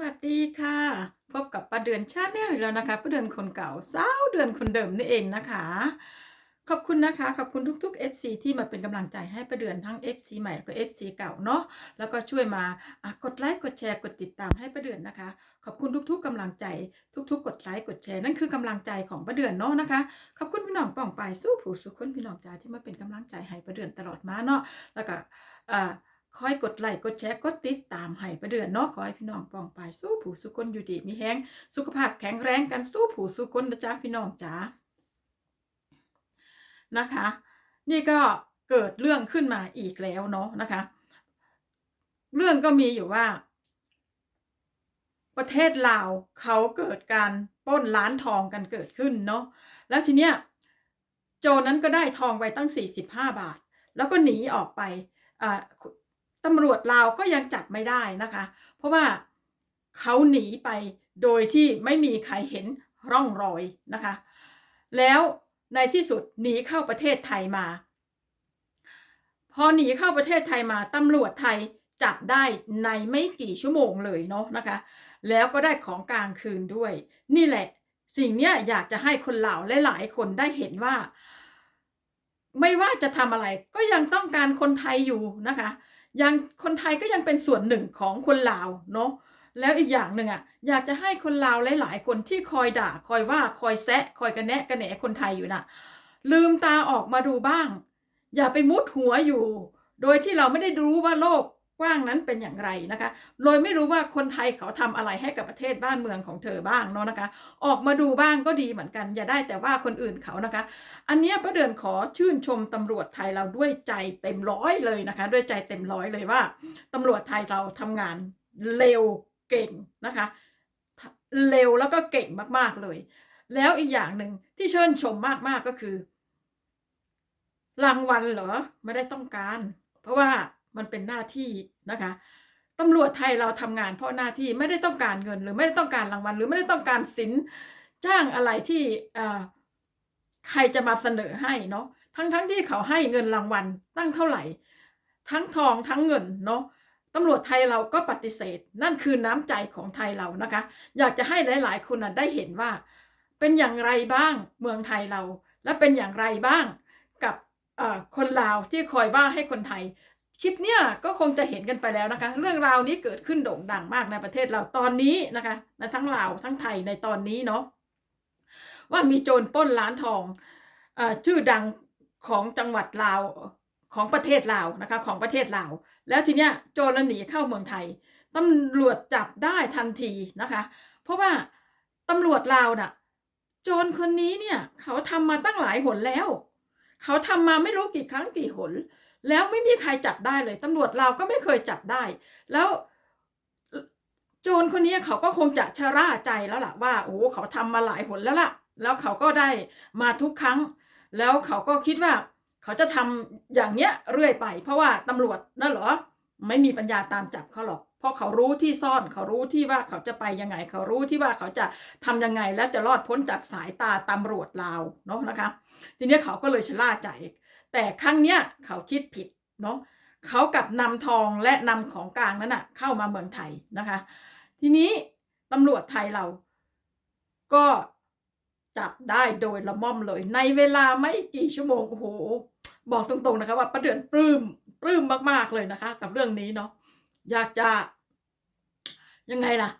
วัสดีค่ะ พบกับป้าเดือนชาแนลอีกแล้วนะคะป้าเดือนคนเก่าสาวเดือนคนเดิมนี่เองนะคะ ขอบคุณนะคะ ขอบคุณทุก ๆ FC ที่มาเป็นกำลังใจให้ป้าเดือนทั้ง FC ใหม่แล้วก็ FC เก่าเนาะแล้วก็ช่วยมากดไลค์กดแชร์กดติดตามให้ป้าเดือนนะคะ ขอบคุณทุก ๆกำลังใจทุก ๆ กดไลค์กดแชร์นั่นคือกำลังใจของป้าเดือนเนาะนะคะขอบคุณพี่น้องป่องไปสู้ผู้สุขคนพี่น้องจ๋าที่มาเป็นกำลังใจให้ป้าเดือนตลอดมาเนาะแล้วก็อ่า คอยกดไลค์กดแชร์กดติดตามให้ประเดือนเนาะขอให้พี่น้องปองไปสู้ผู้สุคนอยู่ดีมีแห้งสุขภาพแข็งแรงกันสู้ผู้สุคนนะจ๊ะพี่น้องจ๋านะคะ นี่ก็เกิดเรื่องขึ้นมาอีกแล้วเนาะนะคะ เรื่องก็มีอยู่ว่า ประเทศลาวเขาเกิดการป้นร้านทองกันเกิดขึ้นเนาะแล้วทีเนี้ยโจนั้นก็ได้ทองไปตั้ง 45 บาท แล้วก็หนีออกไปอ่า ตำรวจลาวก็ยังจับไม่ได้นะคะ เพราะว่าเขาหนีไปโดยที่ไม่มีใครเห็นร่องรอยนะคะ แล้วในที่สุดหนีเข้าประเทศไทยมา พอหนีเข้าประเทศไทยมาตำรวจไทยจับได้ในไม่กี่ชั่วโมงเลยเนาะนะคะ แล้วก็ได้ของกลางคืนด้วย นี่แหละสิ่งเนี้ยอยากจะให้คนเหล่าหลายๆคนได้เห็นว่า ไม่ว่าจะทำอะไรก็ยังต้องการคนไทยอยู่นะคะ ยังคนไทยก็ยังเป็นส่วนหนึ่งของคนลาวเนาะแล้วอีกอย่างหนึ่งอะอยากจะให้คนลาวหลายๆ คนที่คอยด่าคอยว่าคอยแซะคอยกระแนะกระแหนคนไทยอยู่น่ะ ลืมตาออกมาดูบ้าง อย่าไปมุดหัวอยู่ โดยที่เราไม่ได้รู้ว่าโลก กว้างนั้นเป็นอย่างไรนะคะโดยไม่รู้ว่าคนไทยเขาทำอะไรให้กับประเทศบ้านเมืองของเธอบ้างเนาะนะคะ ออกมาดูบ้างก็ดีเหมือนกัน อย่าได้แต่ว่าคนอื่นเขานะคะ อันนี้ป้าเดือนขอชื่นชมตำรวจไทยเราด้วยใจเต็มร้อยเลยนะคะ ด้วยใจเต็มร้อยเลยว่าตำรวจไทยเราทำงานเร็วเก่งนะคะ เร็วแล้วก็เก่งมากๆเลย แล้วอีกอย่างหนึ่งที่เชิญชมมากๆก็คือ รางวัลเหรอไม่ได้ต้องการ เพราะว่า มันเป็นหน้าที่นะคะตำรวจไทยเราทำงานเพราะหน้าที่ไม่ได้ต้องการเงิน หรือไม่ได้ต้องการรางวัลหรือไม่ได้ต้องการสินจ้างอะไรที่อ่าใครจะมาเสนอให้เนาะทั้งทั้งที่เขาให้เงินรางวัลตั้งเท่าไหร่ ทั้งทองทั้งเงินเนาะตำรวจไทยเราก็ปฏิเสธ นั่นคือน้ำใจของไทยเรานะคะ อยากจะให้หลาย ๆ คนนะได้เห็นว่า เป็นอย่างไรบ้างเมืองไทยเรา และเป็นอย่างไรบ้างกับคนลาวที่คอยว่าให้คนไทย คลิปเนี้ยก็คงจะเห็นกันไปแล้วนะคะ เรื่องราวนี้เกิดขึ้นโด่งดังมากในประเทศเราตอนนี้นะคะในทั้งลาวทั้งไทยในตอนนี้เนาะว่ามีโจรปล้นร้านทองอชื่อดังของจังหวัดลาวของประเทศลาวนะคะของประเทศลาว แล้วทีเนี้ยโจรหนีเข้าเมืองไทยตำรวจจับได้ทันทีนะคะ เพราะว่าตำรวจลาวน่ะ โจรคนนี้เนี่ยเขาทำมาตั้งหลายหนแล้ว เขาทำมาไม่รู้กี่ครั้งกี่หน แล้วไม่มีใครจับได้เลยตำรวจเราก็ไม่เคยจับได้ แล้วโจรคนนี้เขาก็คงจะชะล่าใจแล้วล่ะว่าโอ้เขาทำมาหลายหนแล้วล่ะ แล้วเขาก็ได้มาทุกครั้ง แล้วเขาก็คิดว่าเขาจะทำอย่างเนี้ยเรื่อยไป เพราะว่าตำรวจนั่นเหรอไม่มีปัญญาตามจับเขาหรอก เพราะเขารู้ที่ซ่อน เขารู้ที่ว่าเขาจะไปยังไง เขารู้ที่ว่าเขาจะทำยังไง แล้วจะรอดพ้นจากสายตาตำรวจลาวเนาะนะคะ ทีนี้เขาก็เลยชะล่าใจ แต่ครั้งเนี้ยเขาคิดผิดเนาะเขากับนำทองและนำของกลางนั้นอะเข้ามาเมืองไทยนะคะ ทีนี้ตำรวจไทยเราก็จับได้โดยละม่อมเลย ในเวลาไม่กี่ชั่วโมงโอ้โหบอกตรงๆนะคะว่าประเดือนปลื้มปลื้มมากๆเลยนะคะ กับเรื่องนี้เนาะอยากจะยังไงล่ะ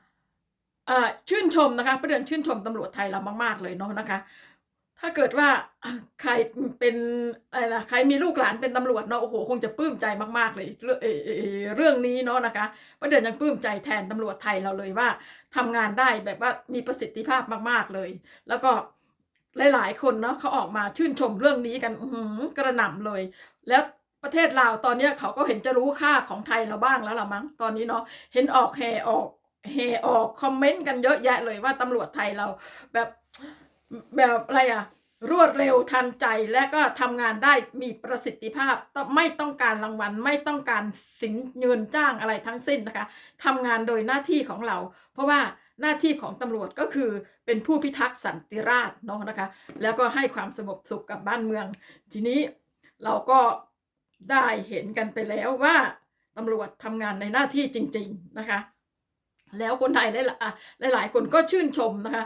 ชื่นชมนะคะประเดือนชื่นชมตำรวจไทยเรามากๆเลยเนาะนะคะ ถ้าเกิดว่าใครเป็นอะไรล่ะใครมีลูกหลานเป็นตำรวจเนาะโอ้โหคงจะปลื้มใจมากๆเลยเรื่องเรื่องนี้เนาะนะคะประเดือนยังปลื้มใจแทนตำรวจไทยเราเลยว่าทำงานได้แบบว่ามีประสิทธิภาพมากๆเลย แล้วก็หลาย ๆ คนเนาะเขาออกมาชื่นชมเรื่องนี้กันกระหน่ำเลย แล้วประเทศลาวตอนนี้เขาก็เห็นจะรู้ค่าของไทยเราบ้างแล้วละมั้งตอนนี้เนาะเห็นออกแห่ออกแห่ออกคอมเมนต์กันเยอะแยะเลยว่าตำรวจไทยเราแบบแบบอะไรอะ รวดเร็วทันใจและก็ทำงานได้มีประสิทธิภาพ ไม่ต้องการรางวัล ไม่ต้องการสินเงินจ้างอะไรทั้งสิ้นนะคะทำงานโดยหน้าที่ของเรา เพราะว่าหน้าที่ของตำรวจก็คือเป็นผู้พิทักษ์สันติราษฎร์เนาะนะคะ แล้วก็ให้ความสงบสุขกับบ้านเมือง ทีนี้เราก็ได้เห็นกันไปแล้วว่าตำรวจทำงานในหน้าที่จริง ๆนะคะ แล้วคนไทยหลายหลายๆคนก็ชื่นชมนะคะ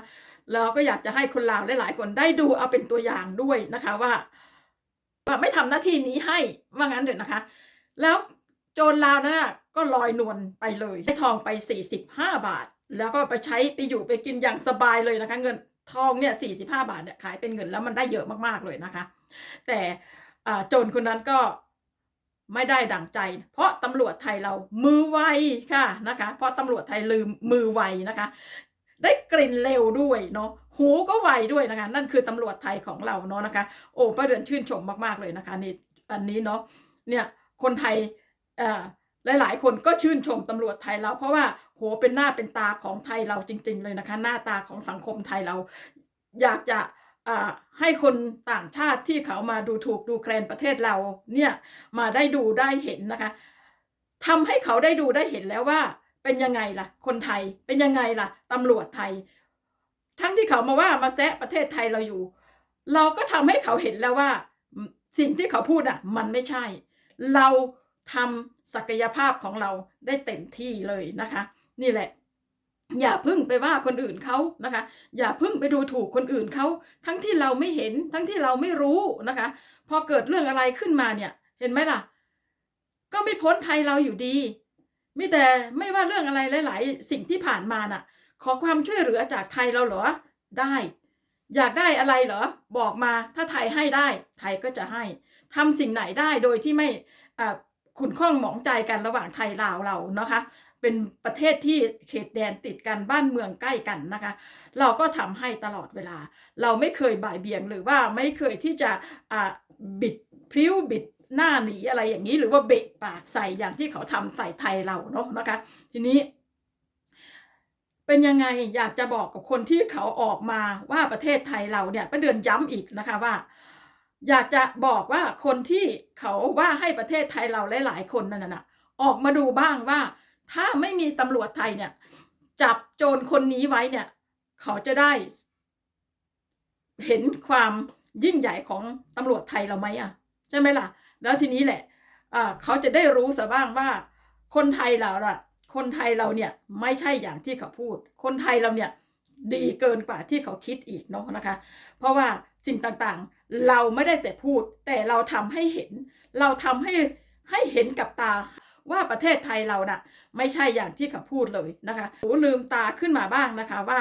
แล้วก็อยากจะให้คนลาวหลายๆคนได้ดูเอาเป็นตัวอย่างด้วยนะคะว่าว่าไม่ทำหน้าที่นี้ให้ว่างั้นเถอะนะคะ แล้วโจรลาวนั่นะก็ลอยนวลไปเลยได้ทองไป 45 บาท แล้วก็ไปใช้ไปอยู่ไปกินอย่างสบายเลยนะคะ เงินทองเนี่ย45 บาทเนี่ยขายเป็นเงินแล้วมันได้เยอะมากๆเลยนะคะ แต่โจรคนนั้นก็ไม่ได้ดั่งใจ เพราะตำรวจไทยเรามือไวค่ะนะคะ เพราะตำรวจไทยลืมมือไวนะคะ ได้กลิ่นเร็วด้วยเนาะหูก็ไวด้วยนะคะ นั่นคือตำรวจไทยของเราเนาะนะคะ โอ้ป้าเดือนชื่นชมมากๆเลยนะคะนี่อันนี้เนาะเนี่ยคนไทยเอ่อหลาย ๆ คนก็ชื่นชมตำรวจไทยเราเพราะว่าโหเป็นหน้าเป็นตาของไทยเราจริง ๆ เลยนะคะ หน้าตาของสังคมไทยเรา อยากจะให้คนต่างชาติที่เขามาดูถูกดูแคลนประเทศเราเนี่ยมาได้ดูได้เห็นนะคะทำให้เขาได้ดูได้เห็นแล้วว่า เป็นยังไงล่ะ คนไทยเป็นยังไงล่ะตำรวจไทย ทั้งที่เขามาว่ามาแซะประเทศไทยเราอยู่ เราก็ทำให้เขาเห็นแล้วว่า สิ่งที่เขาพูดอะ มันไม่ใช่ เราทำศักยภาพของเราได้เต็มที่เลยนะคะ นี่แหละ อย่าพึ่งไปว่าคนอื่นเขานะคะ อย่าพึ่งไปดูถูกคนอื่นเขาทั้งที่เราไม่เห็น ทั้งที่เราไม่รู้นะคะ พอเกิดเรื่องอะไรขึ้นมาเนี่ย เห็นไหมล่ะ ก็ไม่พ้นไทยเราอยู่ดี มีแต่ไม่ว่าเรื่องอะไรหลาย ๆ สิ่งที่ผ่านมาน่ะ ขอความช่วยเหลือจากไทยเราเหรอได้ อยากได้อะไรเหรอบอกมาถ้าไทยให้ได้ ไทยก็จะให้ทำสิ่งไหนได้โดยที่ไม่ขุนข้องหมองใจกันระหว่างไทยลาวเรานะคะ เป็นประเทศที่เขตแดนติดกันบ้านเมืองใกล้กันนะคะ เราก็ทำให้ตลอดเวลา เราไม่เคยบ่ายเบี่ยงหรือว่าไม่เคยที่จะอ่าบิดพริ้วบิด หน้าหนีอะไรอย่างนี้ หรือว่าเบะปากใส่อย่างที่เขาทำใส่ไทยเราเนาะนะคะ ทีนี้ เป็นยังไงอยากจะบอกกับคนที่เขาออกมาว่าประเทศไทยเราเนี่ยประเดือนย้ำอีกนะคะว่า อยากจะบอกว่าคนที่เขาว่าให้ประเทศไทยเราหลาย ๆ คนนั่นน่ะออกมาดูบ้างว่าถ้าไม่มีตำรวจไทยเนี่ย จับโจรคนนี้ไว้เนี่ย เขาจะได้ เห็นความยิ่งใหญ่ของตำรวจไทยเราไหมอะ ใช่ไหมล่ะ แล้วทีนี้แหละเขาจะได้รู้ซะบ้างว่า คนไทยเราล่ะ คนไทยเราเนี่ยไม่ใช่อย่างที่เขาพูด คนไทยเราเนี่ยดีเกินกว่าที่เขาคิดอีกเนาะนะคะ เพราะว่าสิ่งต่างๆ เราไม่ได้แต่พูด แต่เราทำให้เห็น เราทำให้ให้เห็นกับตาว่าประเทศไทยเราน่ะไม่ใช่อย่างที่เขาพูดเลยนะคะหูลืมตาขึ้นมาบ้างนะคะว่า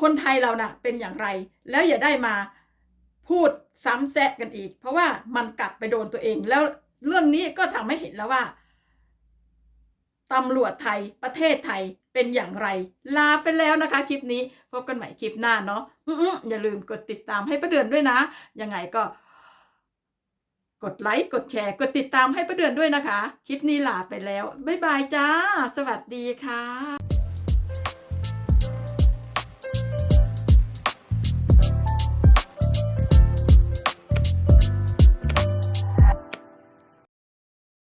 คนไทยเราน่ะเป็นอย่างไร แล้วอย่าได้มา พูดซ้ำแซะกันอีก เพราะว่ามันกลับไปโดนตัวเอง แล้วเรื่องนี้ก็ทำให้เห็นแล้วว่าตำรวจไทยประเทศไทยเป็นอย่างไร ลาไปแล้วนะคะ คลิปนี้พบกันใหม่คลิปหน้าเนาะอืออย่าลืมกดติดตามให้ประเดือนด้วยนะ ยังไงก็ กดไลค์กดแชร์ กดติดตามให้ประเดือนด้วยนะคะ คลิปนี้ลาไปแล้ว บ๊ายบายจ้า สวัสดีค่ะ